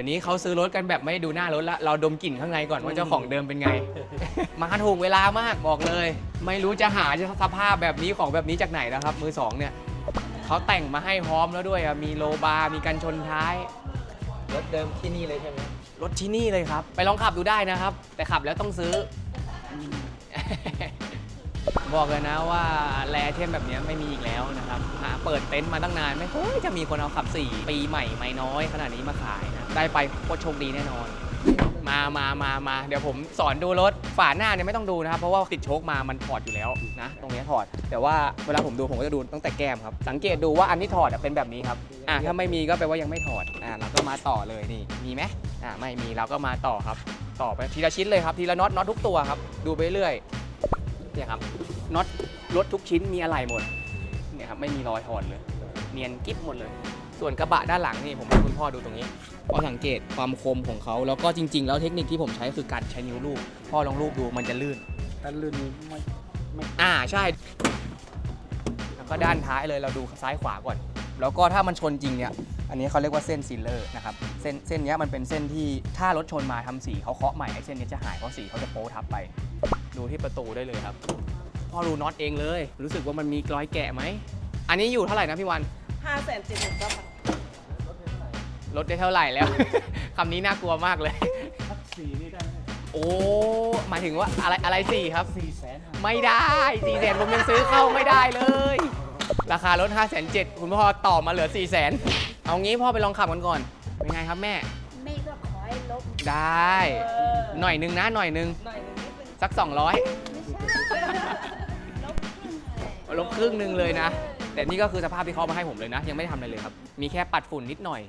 ดี๋ยวนี้เขาซื้อรถกันแบบไม่ดูหน้ารถละเราดมกลิ่นข้างในก่อนว่าเจ้าของเดิมเป็นไง มาถูกเวลามากบอกเลย ไม่รู้จะหาสภาพแบบนี้ของแบบนี้จากไหนนะครับ มือสองเนี่ยเขาแต่งมาให้พร้อมแล้วด้วยอะมีโลบาร์มีกันชนท้าย รถเดิมที่นี่เลยใช่ไหมรถที่นี่เลยครับ ไปลองขับดูได้นะครับ แต่ขับแล้วต้องซื้อ บอกเลยนะว่าแรเทมแบบนี้ไม่มีอีกแล้วนะครับหาเปิดเต็นท์มาตั้งนานไม่เคยจะมีคนเอาขับ 4 ปีใหม่ไม่น้อยขนาดนี้มาขายนะได้ไปโคตรโชคดีแน่นอน มามามามาเดี๋ยวผมสอนดูรถฝาหน้าเนี่ยไม่ต้องดูนะครับ เพราะว่าติดโชคมามันถอดอยู่แล้วนะ ตรงนี้ถอด แต่ว่าเวลาผมดูผมก็จะดูตั้งแต่แก้มครับ สังเกตดูว่าอันที่ถอดเป็นแบบนี้ครับอ่าถ้าไม่มีก็แปลว่ายังไม่ถอดอ่าเราก็มาต่อเลยนี่มีไหมอ่าไม่มีเราก็มาต่อครับ ต่อไปทีละชิ้นเลยครับทีละน็อตน็อตทุกตัวครับดูไปเรื่อย เนี่ยครับน็อตรถทุกชิ้นมีอะไรหมดเนี่ยครับไม่มีรอยถอดเลย เนียนกิ๊บหมดเลย ส่วนกระบะด้านหลังนี่ผมให้คุณพ่อดูตรงนี้พอสังเกตความคมของเขาแล้วก็จริง ๆ แล้วเทคนิคที่ผมใช้คือการใช้นิ้วลูบพ่อลองลูบดูมันจะลื่นแต่ลื่นนี้ไม่ไม่อ่าใช่ แล้วก็ด้านท้ายเลยเราดูซ้ายขวาก่อน แล้วก็ถ้ามันชนจริงเนี่ยอันนี้เขาเรียกว่าเส้นซีลเลอร์นะครับเส้นเส้นเนี้ยมันเป็นเส้นที่ถ้ารถชนมาทำสีเขาเคาะใหม่ไอ้เส้นเนี้ยจะหายเพราะสีเขาจะโป๊ทับไป ดูที่ประตูได้เลยครับพ่อดูน็อตเองเลย รู้สึกว่ามันมีรอยแกะไหมอันนี้อยู่เท่าไหร่นะพี่วันห้าแสนเจ็ดหมื่นเก้าพันลดได้เท่าไหร่แล้ว คำนี้น่ากลัวมากเลยทักสี่นี่ได้ไหมโอ้หมายถึงว่าอะไรอะไรสี่ครับสี่แสนไม่ได้สี่แสนผมยังซื้อเข้าไม่ได้เลย ราคารถ 5 7 0 0 0คุณพ่อต่อมาเหลือ 4 0 0 0 0 0เอางี้พ่อไปลองขับกันก่อน เป็นไงครับแม่แม่ก็ขอให้ลบได้ หน่อยนึงนะหน่อยนึง หน่อยหนึงนิดนึงสัก 200ไม่ใช่ลบครึ่งเลยลบครึ่งหนึงเลยนะ แต่นี่ก็คือสภาพที่เขาเอามาให้ผมเลยนะ ยังไม่ได้ทำอะไรเลยครับ มีแค่ปัดฝุ่นนิดหน่อย